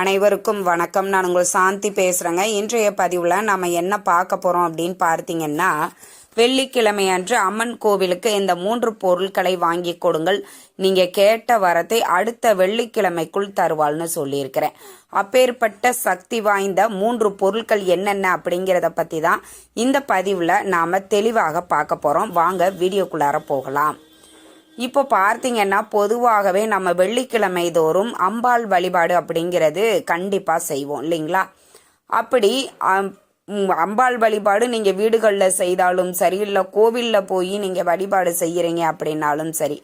அனைவருக்கும் வணக்கம். நான் உங்கள் சாந்தி பேசுகிறேங்க இன்றைய பதிவில் நம்ம என்ன பார்க்க போகிறோம் அப்படின்னு பார்த்தீங்கன்னா வெள்ளிக்கிழமை அன்று அம்மன் கோவிலுக்கு இந்த மூன்று பொருட்களை வாங்கி கொடுங்கள். நீங்கள் கேட்ட வரத்தை அடுத்த வெள்ளிக்கிழமைக்குள் தருவாள்னு சொல்லியிருக்கிறேன். அப்பேற்பட்ட சக்தி வாய்ந்த மூன்று பொருட்கள் என்னென்ன அப்படிங்கிறத பற்றி தான் இந்த பதிவில் நாம் தெளிவாக பார்க்க போகிறோம் வாங்க வீடியோக்குள்ளார போகலாம். இப்போ பார்த்தீங்கன்னா பொதுவாகவே நம்ம வெள்ளிக்கிழமை தோறும் அம்பாள் வழிபாடு அப்படிங்கிறது கண்டிப்பாக செய்வோம் இல்லைங்களா? அப்படி அம், அம்பாள் வழிபாடு நீங்கள் வீடுகளில் செய்தாலும் சரி இல்லை கோவிலில் போய் நீங்கள் வழிபாடு செய்கிறீங்க அப்படின்னாலும் சரி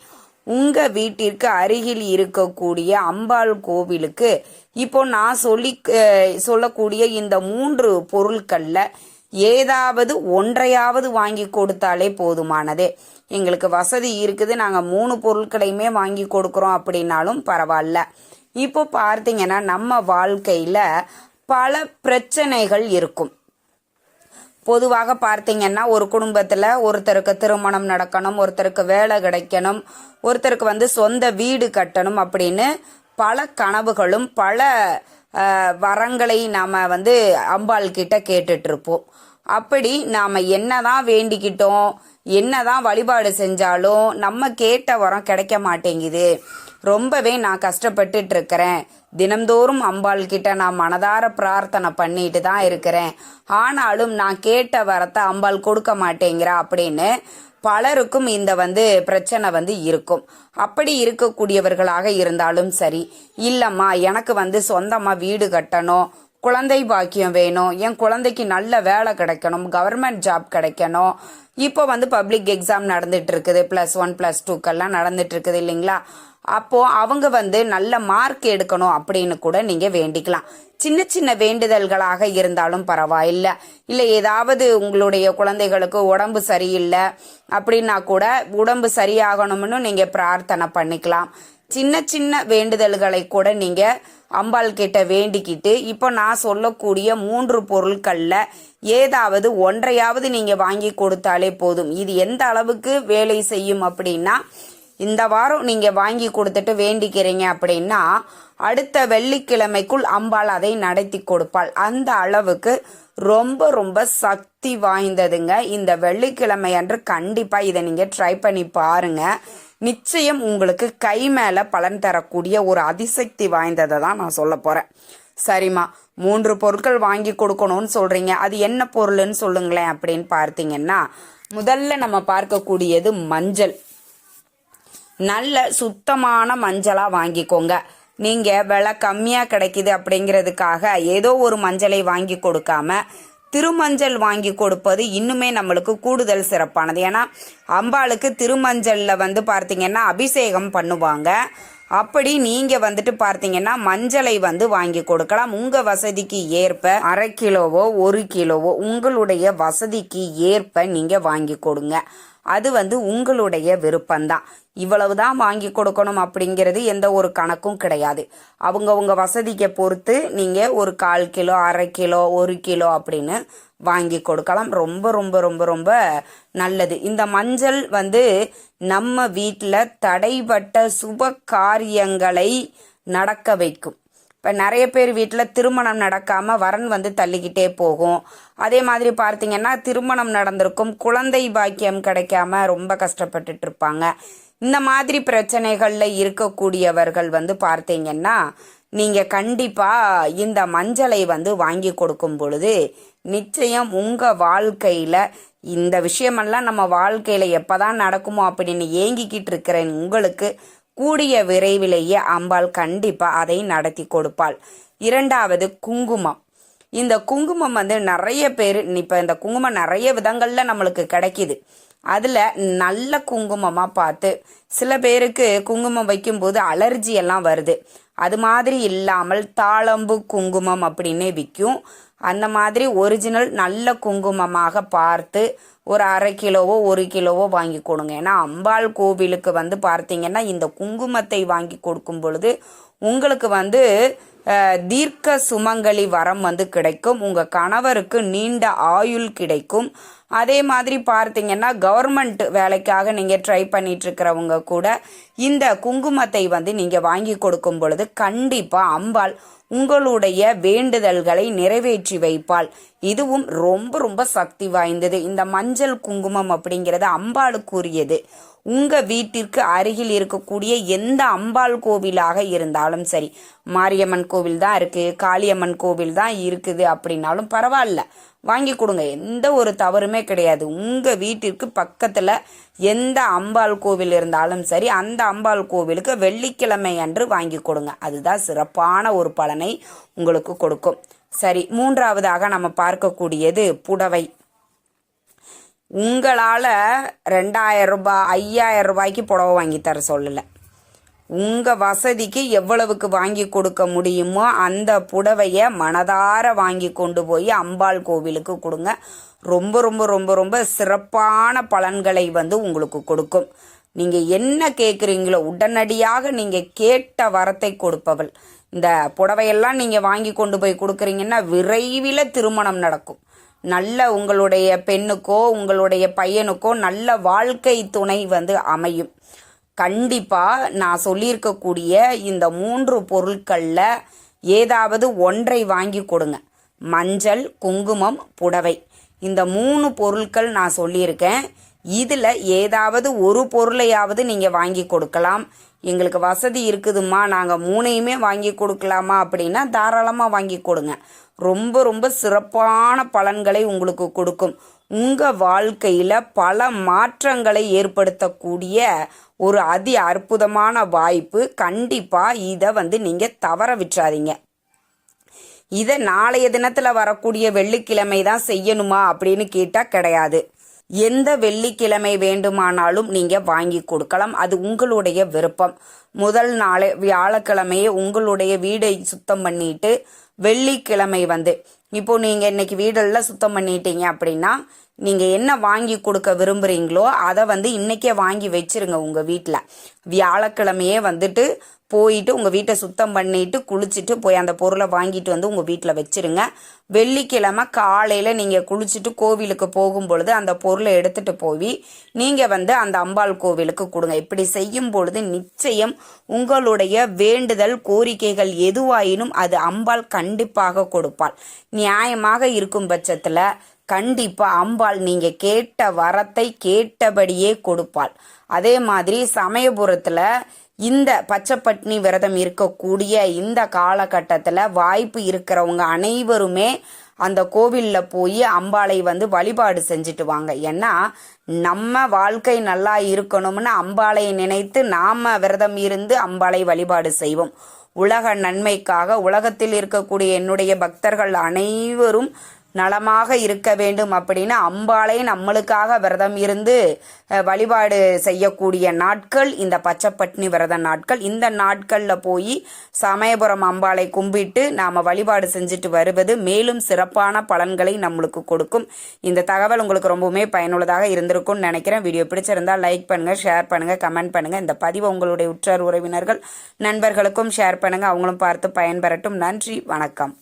உங்கள் வீட்டிற்கு அருகில் இருக்கக்கூடிய அம்பாள் கோவிலுக்கு இப்போ நான் சொல்லி சொல்லக்கூடிய இந்த மூன்று பொருட்களில் ஏதாவது ஒன்றையாவது வாங்கி கொடுத்தாலே போதுமானதே. எங்களுக்கு வசதி இருக்குது நாங்கள் மூணு பொருட்களையுமே வாங்கி கொடுக்குறோம் அப்படின்னாலும் பரவாயில்ல. இப்போ பார்த்தீங்கன்னா நம்ம வாழ்க்கையில் பல பிரச்சனைகள் இருக்கும். பொதுவாக பார்த்தீங்கன்னா ஒரு குடும்பத்தில் ஒருத்தருக்கு திருமணம் நடக்கணும் ஒருத்தருக்கு வேலை கிடைக்கணும் ஒருத்தருக்கு வந்து சொந்த வீடு கட்டணும் அப்படின்னு பல கனவுகளும் பல வரங்களை நாம் வந்து அம்பாள் கிட்ட அப்படி நாம் என்ன தான் வேண்டிக்கிட்டோம் என்ன தான் வழிபாடு செஞ்சாலும் நம்ம கேட்ட வரம் கிடைக்க மாட்டேங்குது. ரொம்பவே நான் கஷ்டப்பட்டுட்டு இருக்கிறேன் தினம்தோறும் அம்பாள் கிட்ட நான் மனதார பிரார்த்தனை பண்ணிட்டு தான் இருக்கிறேன். ஆனாலும் நான் கேட்ட வரத்தை அம்பாள் கொடுக்க மாட்டேங்கிறா அப்படின்னு பலருக்கும் இந்த வந்து பிரச்சனை வந்து இருக்கும். அப்படி இருக்கக்கூடியவர்களாக இருந்தாலும் சரி இல்லம்மா எனக்கு வந்து சொந்தமா வீடு கட்டணும் குழந்தை பாக்கியம் வேணும் என் குழந்தைக்கு நல்ல வேலை கிடைக்கணும் கவர்மெண்ட் ஜாப் கிடைக்கணும். இப்போ வந்து பப்ளிக் எக்ஸாம் நடந்துட்டு இருக்குது ப்ளஸ் ஒன் ப்ளஸ் டூக்கெல்லாம் நடந்துட்டு இருக்குது இல்லைங்களா? அப்போ அவங்க வந்து நல்ல மார்க் எடுக்கணும் அப்படின்னு கூட நீங்க வேண்டிக்கலாம். சின்ன சின்ன வேண்டுதல்களாக இருந்தாலும் பரவாயில்ல. இல்லை ஏதாவது உங்களுடைய குழந்தைகளுக்கு உடம்பு சரியில்லை அப்படின்னா கூட உடம்பு சரியாகணும்னு நீங்க பிரார்த்தனை பண்ணிக்கலாம். சின்ன சின்ன வேண்டுதல்களை கூட நீங்க அம்பாள் கிட்ட வேண்டிக்கிட்டு இப்போ நான் சொல்லக்கூடிய மூன்று பொருட்கள்ல ஏதாவது ஒன்றையாவது நீங்க வாங்கி கொடுத்தாலே போதும். இது எந்த அளவுக்கு வேலை செய்யும் அப்படின்னா இந்த வாரம் நீங்க வாங்கி கொடுத்துட்டு வேண்டிக்கிறீங்க அப்படின்னா அடுத்த வெள்ளிக்கிழமைக்குள் அம்பாள் அதை நடத்தி கொடுப்பாள். அந்த அளவுக்கு ரொம்ப ரொம்ப சக்தி வாய்ந்ததுங்க. இந்த வெள்ளிக்கிழமை அன்று கண்டிப்பா இதை நீங்க ட்ரை பண்ணி பாருங்க. நிச்சயம் உங்களுக்கு கை மேல பலன் தரக்கூடிய ஒரு அதிசக்தி வாய்ந்ததை தான் நான் சொல்ல போறேன். சரிம்மா மூன்று பொருட்கள் வாங்கி கொடுக்கணும்னு சொல்றீங்க. அது என்ன பொருள்னு சொல்லுங்களேன் அப்படின்னு பார்த்தீங்கன்னா முதல்ல நம்ம பார்க்கக்கூடியது மஞ்சள். நல்ல சுத்தமான மஞ்சளா வாங்கிக்கோங்க. நீங்க விலை கம்மியா கிடைக்குது அப்படிங்கிறதுக்காக ஏதோ ஒரு மஞ்சளை வாங்கி கொடுக்காம திருமஞ்சள் வாங்கி கொடுப்பது இன்னுமே நம்மளுக்கு கூடுதல் சிறப்பானது. ஏன்னா அம்பாளுக்கு திருமஞ்சளில் வந்து பார்த்தீங்கன்னா அபிஷேகம் பண்ணுவாங்க. அப்படி நீங்க வந்துட்டு பார்த்தீங்கன்னா மஞ்சளை வந்து வாங்கி கொடுக்கலாம். உங்க வசதிக்கு ஏற்ப அரை கிலோவோ ஒரு கிலோவோ உங்களுடைய வசதிக்கு ஏற்ப நீங்க வாங்கி கொடுங்க. அது வந்து உங்களுடைய விருப்பம்தான். இவ்வளவுதான் வாங்கி கொடுக்கணும் அப்படிங்கிறது எந்த ஒரு கணக்கும் கிடையாது. அவங்கவுங்க வசதிக்கு பொறுத்து நீங்க ஒரு கால் கிலோ அரை கிலோ ஒரு கிலோ அப்படின்னு வாங்கி கொடுக்கலாம். ரொம்ப ரொம்ப ரொம்ப ரொம்ப நல்லது. இந்த மஞ்சள் வந்து நம்ம வீட்டில் தடைப்பட்ட சுப காரியங்களை நடக்க வைக்கும். இப்போ நிறைய பேர் வீட்டில் திருமணம் நடக்காமல் வரன் வந்து தள்ளிக்கிட்டே போகும். அதே மாதிரி பார்த்தீங்கன்னா திருமணம் நடந்திருக்கும். குழந்தை பாக்கியம் கிடைக்காம ரொம்ப கஷ்டப்பட்டுட்டு இருப்பாங்க. இந்த மாதிரி பிரச்சனைகளில் இருக்கக்கூடியவர்கள் வந்து பார்த்தீங்கன்னா நீங்கள் கண்டிப்பாக இந்த மஞ்சளை வந்து வாங்கி கொடுக்கும் பொழுது நிச்சயம் உங்கள் வாழ்க்கையில் இந்த விஷயமெல்லாம் நம்ம வாழ்க்கையில் எப்போ தான் நடக்குமோ அப்படின்னு ஏங்கிக்கிட்டு இருக்கிறேன் உங்களுக்கு கூடிய விரைவிலேயே அம்பாள் கண்டிப்பாக அதை நடத்தி கொடுப்பாள். இரண்டாவது குங்குமம். இந்த குங்குமம் வந்து நிறைய பேர் இப்போ இந்த குங்குமம் நிறைய விதங்களில் நம்மளுக்கு கிடைக்கிது. அதில் நல்ல குங்குமமாக பார்த்து சில பேருக்கு குங்குமம் வைக்கும்போது அலர்ஜி எல்லாம் வருது. அது மாதிரி இல்லாமல் தாளம்பு குங்குமம் அப்படின்னே விற்கும் அந்த மாதிரி ஒரிஜினல் நல்ல குங்குமமாக பார்த்து ஒரு அரை கிலோவோ ஒரு கிலோவோ வாங்கி கொடுங்க. ஏன்னா அம்பாள் கோவிலுக்கு வந்து பார்த்தீங்கன்னா இந்த குங்குமத்தை வாங்கி கொடுக்கும் பொழுது உங்களுக்கு வந்து தீர்க்க சுமங்கலி வரம் வந்து கிடைக்கும். உங்கள் கணவருக்கு நீண்ட ஆயுள் கிடைக்கும். அதே மாதிரி பார்த்தீங்கன்னா கவர்மெண்ட் வேலைக்காக நீங்கள் ட்ரை பண்ணிட்டு இருக்கிறவங்க கூட இந்த குங்குமத்தை வந்து நீங்கள் வாங்கி கொடுக்கும் பொழுது கண்டிப்பாக அம்பாள் உங்களுடைய வேண்டுதல்களை நிறைவேற்றி வைப்பாள். இதுவும் ரொம்ப ரொம்ப சக்தி வாய்ந்தது. இந்த மஞ்சள் குங்குமம் அப்படிங்கிறது அம்பாளுக்குரியது. உங்க வீட்டிற்கு அருகில் இருக்கக்கூடிய எந்த அம்பாள் கோவிலாக இருந்தாலும் சரி மாரியம்மன் கோவில் தான் இருக்குது காளியம்மன் கோவில் தான் இருக்குது அப்படின்னாலும் பரவாயில்ல. வாங்கி கொடுங்க. எந்த ஒரு தவறுமே கிடையாது. உங்கள் வீட்டிற்கு பக்கத்தில் எந்த அம்பாள் கோவில் இருந்தாலும் சரி அந்த அம்பாள் கோவிலுக்கு வெள்ளிக்கிழமை அன்று வாங்கி கொடுங்க. அதுதான் சிறப்பான ஒரு பலனை உங்களுக்கு கொடுக்கும். சரி மூன்றாவதாக நம்ம பார்க்கக்கூடியது புடவை. உங்களால் ரெண்டாயிரம் ரூபாய் ஐயாயிரம் ரூபாய்க்கு புடவை வாங்கி தர சொல்லலை. உங்கள் வசதிக்கு எவ்வளவுக்கு வாங்கி கொடுக்க முடியுமோ அந்த புடவையை மனதார வாங்கி கொண்டு போய் அம்பாள் கோவிலுக்கு கொடுங்க. ரொம்ப ரொம்ப ரொம்ப ரொம்ப சிறப்பான பலன்களை வந்து உங்களுக்கு கொடுக்கும். நீங்கள் என்ன கேட்குறீங்களோ உடனடியாக நீங்கள் கேட்ட வரத்தை கொடுப்பவள். இந்த புடவையெல்லாம் நீங்கள் வாங்கி கொண்டு போய் கொடுக்குறீங்கன்னா விரைவில் திருமணம் நடக்கும். நல்ல உங்களுடைய பெண்ணுக்கோ உங்களுடைய பையனுக்கோ நல்ல வாழ்க்கை துணை வந்து அமையும். கண்டிப்பாக நான் சொல்லியிருக்கக்கூடிய இந்த மூன்று பொருட்களில் ஏதாவது ஒன்றை வாங்கி கொடுங்க. மஞ்சள் குங்குமம் புடவை. இந்த மூணு பொருட்கள் நான் சொல்லியிருக்கேன். இதில் ஏதாவது ஒரு பொருளையாவது நீங்கள் வாங்கி கொடுக்கலாம். எங்களுக்கு வசதி இருக்குதுமா நாங்கள் மூணையுமே வாங்கி கொடுக்கலாமா அப்படின்னா தாராளமாக வாங்கி கொடுங்க. ரொம்ப ரொம்ப சிறப்பான பலன்களை உங்களுக்கு கொடுக்கும். உங்கள் வாழ்க்கையில் பல மாற்றங்களை ஏற்படுத்தக்கூடிய ஒரு அதி அற்புதமான வாய்ப்பு. கண்டிப்பாக இதை வந்து நீங்கள் தவற விட்டுறாதீங்க. இதை நாளைய தினத்தில் வரக்கூடிய வெள்ளிக்கிழமை தான் செய்யணுமா அப்படின்னு கேட்டால் கிடையாது. எந்த வெள்ளிக்கிழமை வேண்டுமானாலும் நீங்கள் வாங்கி கொடுக்கலாம். அது உங்களுடைய விருப்பம். முதல் நாளை வியாழக்கிழமையே உங்களுடைய வீடை சுத்தம் பண்ணிட்டு வெள்ளிக்கிழமை வந்து இப்போ நீங்கள் இன்னைக்கு வீடெல்லாம் சுத்தம் பண்ணிட்டீங்க அப்படின்னா நீங்கள் என்ன வாங்கி கொடுக்க விரும்புகிறீங்களோ அதை வந்து இன்றைக்கே வாங்கி வச்சிருங்க உங்கள் வீட்டில் வியாழக்கிழமையே வந்துட்டு போயிட்டு உங்கள் வீட்டை சுத்தம் பண்ணிட்டு குளிச்சுட்டு போய் அந்த பொருளை வாங்கிட்டு வந்து உங்கள் வீட்டில் வச்சிருங்க. வெள்ளிக்கிழமை காலையில் நீங்கள் குளிச்சுட்டு கோவிலுக்கு போகும் பொழுது அந்த பொருளை எடுத்துகிட்டு போய் நீங்கள் வந்து அந்த அம்பாள் கோவிலுக்கு கொடுங்க. இப்படி செய்யும் பொழுது நிச்சயம் உங்களுடைய வேண்டுதல் கோரிக்கைகள் எதுவாயினும் அது அம்பாள் கண்டிப்பாக கொடுப்பாள். நியாயமாக இருக்கும் பட்சத்தில் கண்டிப்பா அம்பாள் நீங்க கேட்ட வரத்தை கேட்டபடியே கொடுப்பாள். அதே மாதிரி சமயபுரத்துல இந்த பச்சைப்பட்னி விரதம் இருக்கக்கூடிய இந்த காலகட்டத்தில் வாய்ப்பு இருக்கிறவங்க அனைவருமே அந்த கோவிலில் போய் அம்பாளை வந்து வழிபாடு செஞ்சுட்டு வாங்க. ஏன்னா நம்ம வாழ்க்கை நல்லா இருக்கணும்னு அம்பாளை நினைத்து நாம விரதம் இருந்து அம்பாளை வழிபாடு செய்வோம். உலக நன்மைக்காக உலகத்தில் இருக்கக்கூடிய என்னுடைய பக்தர்கள் அனைவரும் நலமாக இருக்க வேண்டும் அப்படின்னு அம்பாளை நம்மளுக்காக விரதம் இருந்து வழிபாடு செய்யக்கூடிய நாட்கள் இந்த பச்சைப்பட்னி விரத நாட்கள். இந்த நாட்களில் போய் சமயபுரம் அம்பாளை கும்பிட்டு நாம் வழிபாடு செஞ்சுட்டு வருவது மேலும் சிறப்பான பலன்களை நம்மளுக்கு கொடுக்கும். இந்த தகவல் உங்களுக்கு ரொம்பவுமே பயனுள்ளதாக இருந்திருக்கும்னு நினைக்கிறேன். வீடியோ பிடிச்சிருந்தால் லைக் பண்ணுங்கள் ஷேர் பண்ணுங்கள் கமெண்ட் பண்ணுங்கள் இந்த பதிவை உங்களுடைய உற்றார் உறவினர்கள் நண்பர்களுக்கும் ஷேர் பண்ணுங்கள் அவங்களும் பார்த்து பயன்பெறட்டும். நன்றி வணக்கம்.